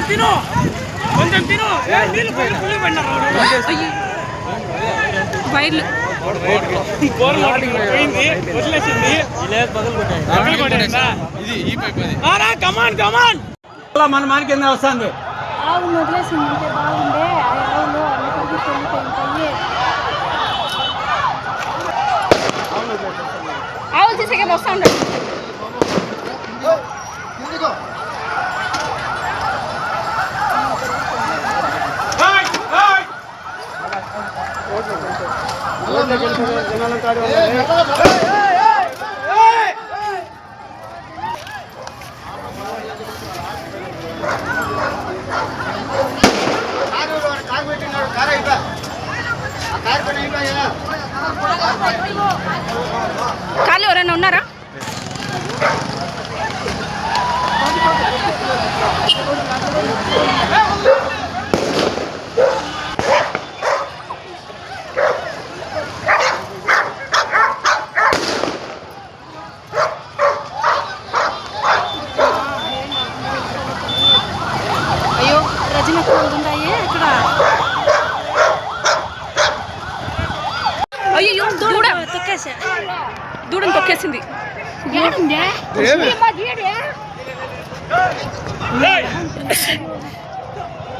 కొంచెం తిను. కొంచెం తిను. నీళ్ళు వైర్లు. వదిలేసింది. మన మనకి కింద వస్తుంది ఆవును వదిలేసిందంటే బాగుండే. ఆ ఆవులు ఆవులు తీసాక వస్తా ఉండడు ఖాళీ ఎవరైనా ఉన్నారా అయ్యో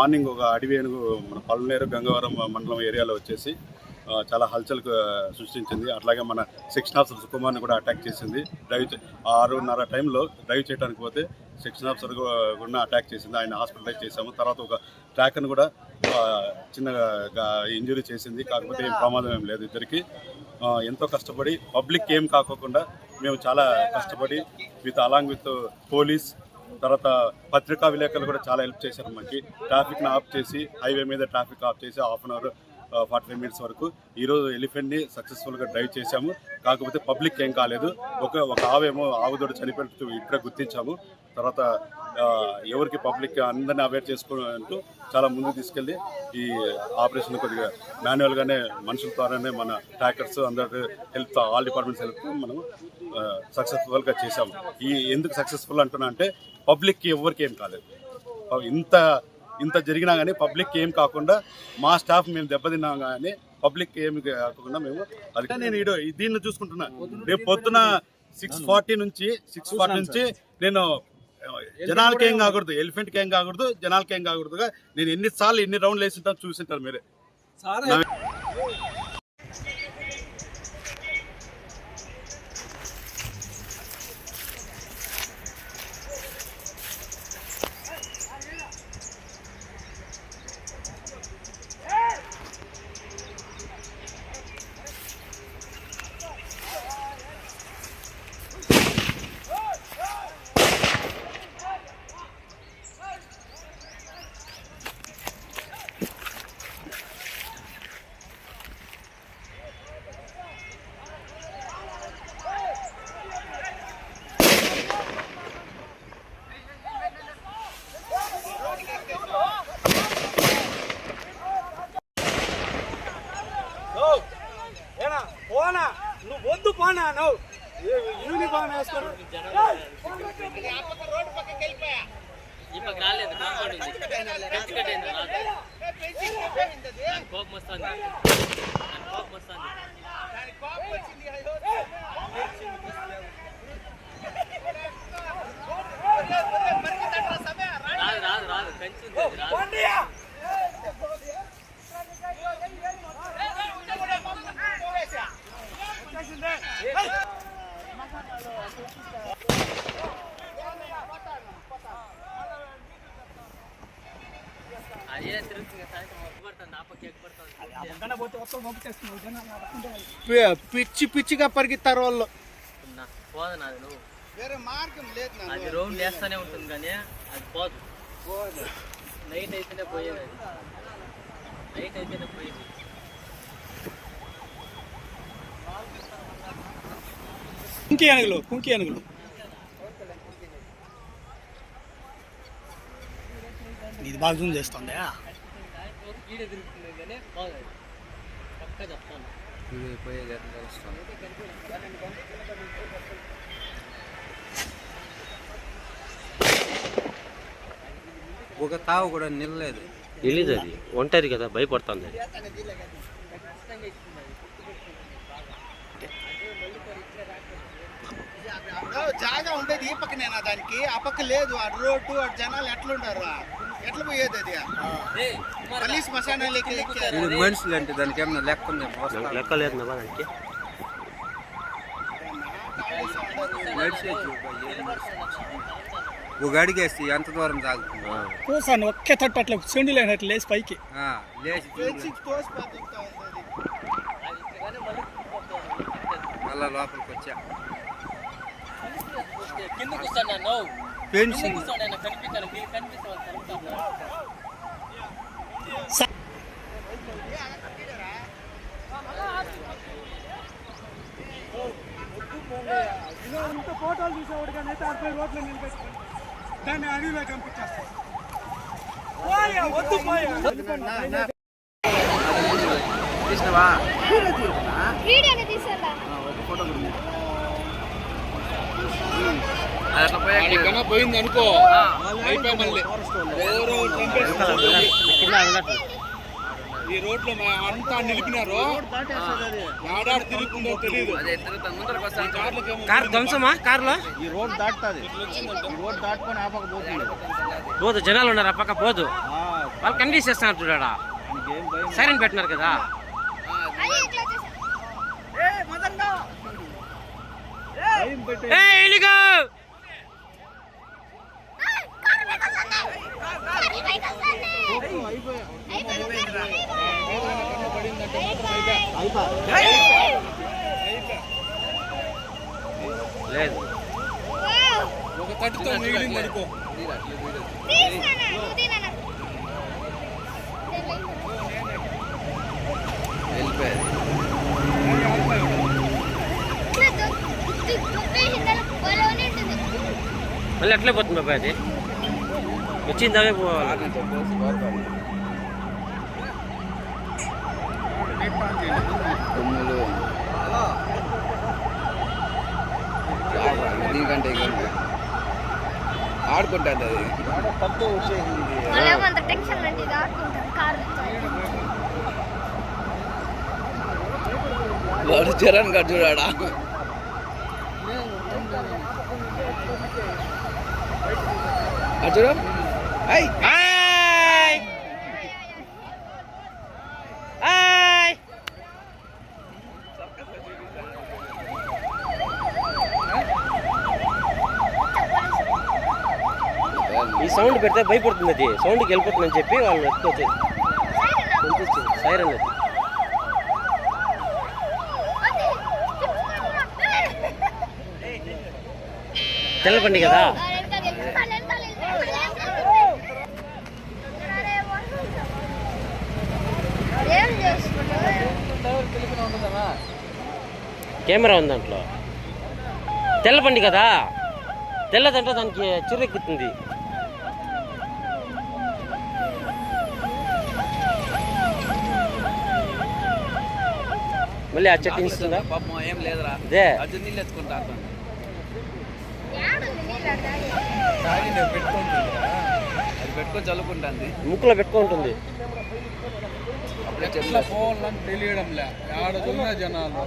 మార్నింగ్ ఒక అడవి ఏనుగు మన పల్నేరు గంగవరం మండలం ఏరియాలో వచ్చేసి చాలా హల్చల్ సృష్టించింది. అట్లాగే మన సెక్షన్ ఆఫీసర్ సుకుమార్ని కూడా అటాక్ చేసింది. డ్రైవ్ చే- ఆరున్నర టైంలో డ్రైవ్ చేయడానికి పోతే సెక్షన్ ఆఫీసర్ కూడా అటాక్ చేసింది. ఆయన హాస్పిటలైజ్ చేశాము. తర్వాత ఒక ట్రాక్ను కూడా చిన్నగా ఇంజురీ చేసింది. కాకపోతే ఏం ప్రమాదం ఏం లేదు ఇద్దరికి. ఎంతో కష్టపడి పబ్లిక్ ఏం కాకోకుండా మేము చాలా కష్టపడి విత్ అలాంగ్ విత్ పోలీస్ తర్వాత పత్రికా విలేకరులు కూడా చాలా హెల్ప్ చేశారు మనకి ట్రాఫిక్ని ఆఫ్ చేసి హైవే మీద ట్రాఫిక్ ఆఫ్ చేసి half an hour forty five minutes వరకు ఈరోజు ఎలిఫెంట్ని సక్సెస్ఫుల్గా డ్రైవ్ చేశాము. కాకపోతే పబ్లిక్ ఏం కాలేదు. ఒక ఒక ఆవేమో ఆవుదోడు చనిపోయినట్టు ఇప్పుడే గుర్తించాము. తర్వాత ఎవరికి పబ్లిక్ అందరినీ అవేర్ చేసుకుంటూ చాలా ముందుకు తీసుకెళ్ళి ఈ ఆపరేషన్ కొద్దిగా మాన్యువల్గానే మనుషుల ద్వారానే మన ట్రాకర్స్ అందరి హెల్ప్ ఆల్ డిపార్ట్మెంట్స్ హెల్ప్ మనం సక్సెస్ఫుల్గా చేశాము. ఈ ఎందుకు సక్సెస్ఫుల్ అంటున్నా అంటే పబ్లిక్కి ఎవరికి ఏం కాలేదు. ఇంత ఇంత జరిగినా కానీ పబ్లిక్ ఏం కాకుండా మా స్టాఫ్ మేము దెబ్బతిన్నాం కానీ పబ్లిక్ ఏమి కాకుండా మేము అది నేను ఈడో దీన్ని చూసుకుంటున్నా. రేపు పొద్దున సిక్స్ ఫార్టీ నుంచి సిక్స్ ఫార్టీ నుంచి నేను జనాలకి ఏం కాకూడదు ఎలిఫెంట్కి ఏం కాకూడదు జనాలకి ఏం కాకూడదుగా. నేను ఎన్నిసార్లు ఎన్ని రౌండ్లు వేసింటాను చూసింటారు మీరే. కట్టేయండి రాదు దాని కోపం వస్తుంది దాని కోపం వస్తుంది పిచ్చి పిచ్చిగా పరిగెత్తారు వాళ్ళు. పోదు నాది నువ్వు. వేరే మార్గం లేదు. అది రౌండ్ వేస్తానే ఉంటుంది కానీ అది పోదు. నైట్ అయితేనే పోయేది అది. నైట్ అయితేనే పోయేది. కుంకి ఏనుగులు కుంకి ఏనుగులు. ఇది బాగా జూమ్ చేస్తుంది? ఒక తావు కూడా నిల్లలేదు తెలీదు అది. ఒంటరి కదా భయపడుతుంది. అది. జాగా ఉండేది ఈ పక్కనేనా దానికి? ఆ పక్క లేదు ఆ రోడ్డు ఆ జనాలు ఎట్లుంటారు? ఎట్లా పోయేది అది? మళ్ళీ శ్మశానాలకి ఎక్కారు. మనుషులు అంటే దానికి ఏమన్నా లెక్క లెక్క లేదు నా దానికి? ఒక అడిగేసి ఎంత దూరం తాగుతుంది. కూసాను ఒకే తట్టు అట్లా చెండు లేనట్లు లేచి పైకి. లేచి మళ్ళా లోపలికి వచ్చా. కింద కూర్చోండి అన్న పెన్షన్ ఫోటోలు చూసేవాడు కానీ అయితే అరవై రోడ్లు నిలబెట్టుకుని దాన్ని అడవిలో పంపించేస్తాను పోయా. వద్దు పోయా వీడియోని పోయింది అనుకో. అయిపోయి మళ్ళీ. ఈ రోడ్లో మా అంతా నిలిపినారు. ఆడాడు తిరుగుతుందో తెలియదు కార్ ధ్వంసమా? కార్లో? ఈ రోడ్ దాటుతుంది. రోడ్ దాటుకొని ఆ పక్క పోతుంది. పోదు జనాలు ఉన్నారు ఆ పక్క పోదు. వాళ్ళు కండిస్ చేస్తున్నారు చూడాడా? సైరన్ పెట్టినారు కదా. ఏ ఇలిగో! మళ్ళీ అట్లే పోతుంది బాబాయ్ అది వచ్చిందాకే పోవాలి దీనికంటే ఆడుకుంటుంది అది. టెన్షన్ ఇది కారు వాడు చరణ్ గారు చూడాడా? అర్జున? పెడితే భయపడుతుంది అది. సౌండ్కి వెళ్ళిపోతుందని చెప్పి వాళ్ళు ఎత్తుకొచ్చేది పంపించింది సైరన్ అది. తెల్లబండి కదా? కెమెరా ఉంది దాంట్లో. తెల్లబండి కదా? తెల్లదంటే దానికి చిరెక్కుతుంది మళ్ళీ ఆ చెట్టు ఇస్తుందా పాపం ఏం లేదురా. అదే. నీళ్ళు ఎత్తుకుంటా అది పెట్టుకొని చల్లుకుంటుంది. ముక్కులో పెట్టుకుంటుంది. ఎట్లా పోవాలని జనాలు.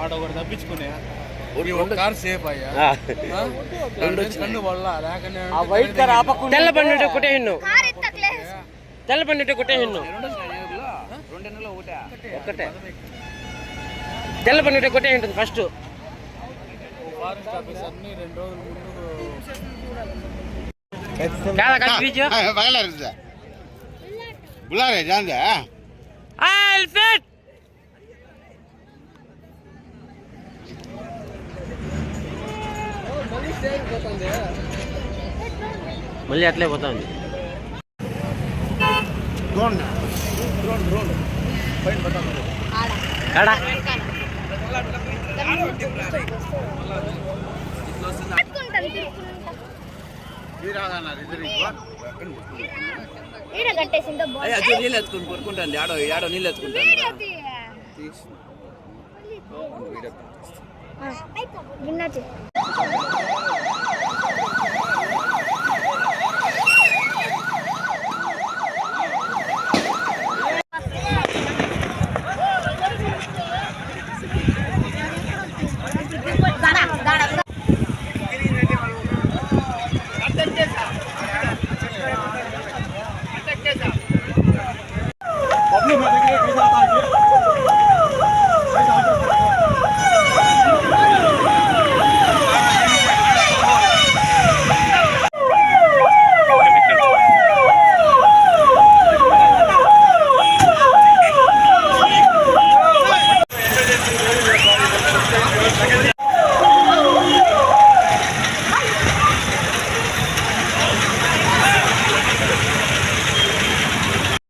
ఆడ ఒకటి తప్పించుకునే. తెల్ల బండి ఒకటే హిన్ను తెల్ల ఉంటే ఒకటే హిన్ను. ఒక్కటే. తెల్ల ఉంటే ఒకటే ఉంటుంది ఫస్ట్. ఫారెస్ట్ ఆఫీసర్ని రెండు రోజుల ముందు కాదా కాదు అట్లే పోతుంది ఆడా ఈడ కట్టేసిందో నీళ్ళు ఎత్తుకుని ఆడో ఆడో నీళ్ళు ఎత్తుకుంటాను